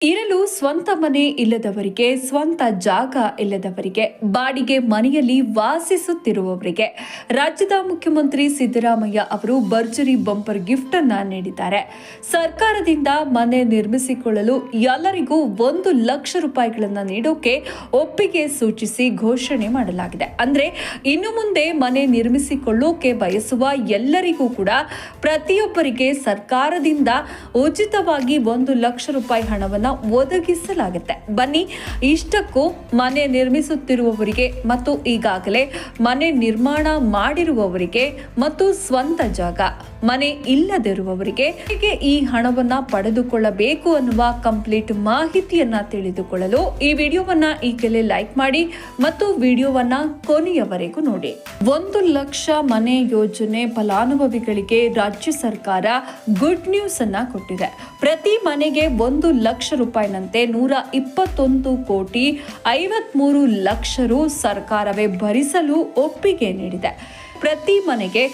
Ir. ಸ್ವಂತ ಮನೆ ಇಲ್ಲದವರಿಗೆ, ಸ್ವಂತ ಜಾಗ ಇಲ್ಲದವರಿಗೆ, ಬಾಡಿಗೆ ಮನೆಯಲ್ಲಿ ವಾಸಿಸುತ್ತಿರುವವರಿಗೆ. ರಾಜ್ಯದ ಮುಖ್ಯಮಂತ್ರಿ ಸಿದ್ದರಾಮಯ್ಯ ಅವರು ಭರ್ಜರಿ ಬಂಪರ್ ಗಿಫ್ಟ್ ಅನ್ನ ನೀಡಿದ್ದಾರೆ. ಸರ್ಕಾರದಿಂದ ಮನೆ ನಿರ್ಮಿಸಿಕೊಳ್ಳಲು ಎಲ್ಲರಿಗೂ ಒಂದು ಲಕ್ಷ ರೂಪಾಯಿಗಳನ್ನು ನೀಡೋಕೆ ಒಪ್ಪಿಗೆ ಸೂಚಿಸಿ ಘೋಷಣೆ ಮಾಡಲಾಗಿದೆ. ಅಂದ್ರೆ ಇನ್ನು ಮುಂದೆ ಮನೆ ನಿರ್ಮಿಸಿಕೊಳ್ಳೋಕೆ ಬಯಸುವ ಎಲ್ಲರಿಗೂ ಕೂಡ ಪ್ರತಿಯೊಬ್ಬರಿಗೆ ಸರ್ಕಾರದಿಂದ ಉಚಿತವಾಗಿ ಒಂದು ಲಕ್ಷ ರೂಪಾಯಿ ಹಣವನ್ನ ಒದಗಿಸಲಾಗುತ್ತೆ ಬನ್ನಿ ಇಷ್ಟಕ್ಕೂ ಮನೆ ನಿರ್ಮಿಸುತ್ತಿರುವವರಿಗೆ ಮತ್ತು ಈಗಾಗಲೇ ಮನೆ ನಿರ್ಮಾಣ ಮಾಡಿರುವವರಿಗೆ ಮತ್ತು ಸ್ವಂತ ಜಾಗ. ಮನೆ ಇಲ್ಲದಿರುವವರಿಗೆ ಹೇಗೆ ಈ ಹಣವನ್ನ ಪಡೆದುಕೊಳ್ಳಬೇಕು ಅನ್ನುವ ಕಂಪ್ಲೀಟ್ ಮಾಹಿತಿಯನ್ನ ತಿಳಿದುಕೊಳ್ಳಲು ಈ ವಿಡಿಯೋವನ್ನ ಈಗಲೇ ಲೈಕ್ ಮಾಡಿ ಮತ್ತು ವಿಡಿಯೋವನ್ನ ಕೊನೆಯವರೆಗೂ ನೋಡಿ. ಒಂದು ಲಕ್ಷ ಮನೆ ಯೋಜನೆ ಫಲಾನುಭವಿಗಳಿಗೆ ರಾಜ್ಯ ಸರ್ಕಾರ ಗುಡ್ ನ್ಯೂಸ್ ಅನ್ನ ಕೊಟ್ಟಿದೆ. ಪ್ರತಿ ಮನೆಗೆ ಒಂದು ಲಕ್ಷ ರೂಪಾಯಿನಂತೆ ನೂರ ಇಪ್ಪತ್ತೊಂದು ಕೋಟಿ ಐವತ್ಮೂರು ಲಕ್ಷ ರು ಸರ್ಕಾರವೇ ಭರಿಸಲು ಒಪ್ಪಿಗೆ ನೀಡಿದೆ. ಪ್ರತಿ ಮನೆಗೆ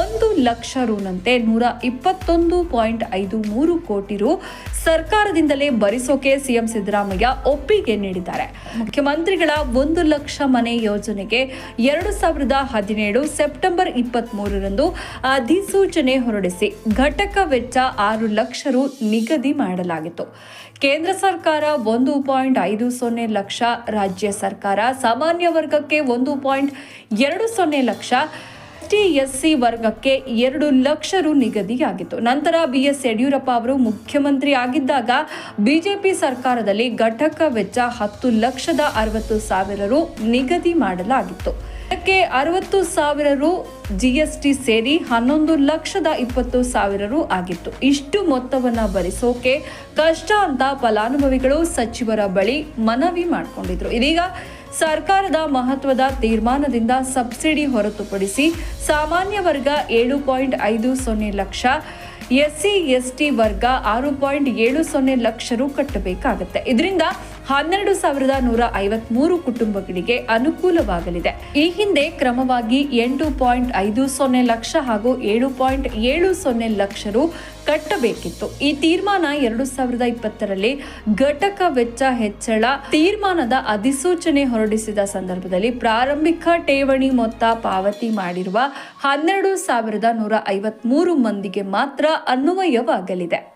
ಒಂದು ಲಕ್ಷ ರೂನಂತೆ ನೂರ ಇಪ್ಪತ್ತೊಂದು ಪಾಯಿಂಟ್ ಐದು ಮೂರು ಕೋಟಿ ರು ಸರ್ಕಾರದಿಂದಲೇ ಭರಿಸೋಕೆ ಸಿಎಂ ಸಿದ್ದರಾಮಯ್ಯ ಒಪ್ಪಿಗೆ ನೀಡಿದ್ದಾರೆ. ಮುಖ್ಯಮಂತ್ರಿಗಳ ಒಂದು ಲಕ್ಷ ಮನೆ ಯೋಜನೆಗೆ ಎರಡು ಸಾವಿರದ ಹದಿನೇಳು ಸೆಪ್ಟೆಂಬರ್ ಇಪ್ಪತ್ತ್ ಮೂರರಂದು ಅಧಿಸೂಚನೆ ಹೊರಡಿಸಿ ಘಟಕ ವೆಚ್ಚ ಆರು ಲಕ್ಷ ರು ನಿಗದಿ ಮಾಡಲಾಗಿತ್ತು. ಕೇಂದ್ರ ಸರ್ಕಾರ ಒಂದು ಪಾಯಿಂಟ್ ಐದು ಸೊನ್ನೆ ಲಕ್ಷ, ರಾಜ್ಯ ಸರ್ಕಾರ ಸಾಮಾನ್ಯ ವರ್ಗಕ್ಕೆ ಒಂದು ಪಾಯಿಂಟ್ ಎರಡು ಸೊನ್ನೆ ಲಕ್ಷ ಟಿ ಎಸ್ಸಿ ವರ್ಗಕ್ಕೆ ಎರಡು ಲಕ್ಷ ರು ನಿಗದಿಯಾಗಿತ್ತು. ನಂತರ ಬಿ ಎಸ್ ಯಡಿಯೂರಪ್ಪ ಅವರು ಮುಖ್ಯಮಂತ್ರಿ ಆಗಿದ್ದಾಗ ಬಿಜೆಪಿ ಸರ್ಕಾರದಲ್ಲಿ ಘಟಕ ವೆಚ್ಚ ಹತ್ತು ಲಕ್ಷದ ಅರವತ್ತು ಸಾವಿರ ರು ನಿಗದಿ ಮಾಡಲಾಗಿತ್ತು. ಇದಕ್ಕೆ ಅರವತ್ತು ಸಾವಿರ ರು ಜಿಎಸ್ಟಿ ಸೇರಿ ಹನ್ನೊಂದು ಲಕ್ಷದ ಇಪ್ಪತ್ತು ಸಾವಿರ ರು ಆಗಿತ್ತು. ಇಷ್ಟು ಮೊತ್ತವನ್ನ ಭರಿಸೋಕೆ ಕಷ್ಟ ಅಂತ ಫಲಾನುಭವಿಗಳು ಸಚಿವರ ಬಳಿ ಮನವಿ ಮಾಡಿಕೊಂಡಿದ್ರು. ಇದೀಗ ಸರ್ಕಾರದ ಮಹತ್ವದ ತೀರ್ಮಾನದಿಂದ ಸಬ್ಸಿಡಿ ಹೊರತುಪಡಿಸಿ ಸಾಮಾನ್ಯ ವರ್ಗ ಏಳು ಪಾಯಿಂಟ್ ಐದು ಸೊನ್ನೆ ಲಕ್ಷ, ಎಸ್ಸಿ, ಎಸ್ಟಿ ವರ್ಗ ಆರು ಪಾಯಿಂಟ್ ಏಳು ಸೊನ್ನೆ ಲಕ್ಷ ರು ಕಟ್ಟಬೇಕಾಗುತ್ತೆ. ಇದರಿಂದ ಹನ್ನೆರಡು ಸಾವಿರದ ನೂರ ಐವತ್ಮೂರು ಕುಟುಂಬಗಳಿಗೆ ಅನುಕೂಲವಾಗಲಿದೆ. ಈ ಹಿಂದೆ ಕ್ರಮವಾಗಿ ಎಂಟು ಪಾಯಿಂಟ್ ಐದು ಸೊನ್ನೆ ಲಕ್ಷ ಹಾಗೂ ಏಳು ಪಾಯಿಂಟ್ ಏಳು ಸೊನ್ನೆ ಲಕ್ಷ ರು ಕಟ್ಟಬೇಕಿತ್ತು. ಈ ತೀರ್ಮಾನ ಎರಡು ಸಾವಿರದ ಇಪ್ಪತ್ತರಲ್ಲಿ ಘಟಕ ವೆಚ್ಚ ಹೆಚ್ಚಳ ತೀರ್ಮಾನದ ಅಧಿಸೂಚನೆ ಹೊರಡಿಸಿದ ಸಂದರ್ಭದಲ್ಲಿ ಪ್ರಾರಂಭಿಕ ಠೇವಣಿ ಮೊತ್ತ ಪಾವತಿ ಮಾಡಿರುವ ಹನ್ನೆರಡು ಸಾವಿರದ ನೂರ ಐವತ್ಮೂರು ಮಂದಿಗೆ ಮಾತ್ರ ಅನ್ವಯವಾಗಲಿದೆ.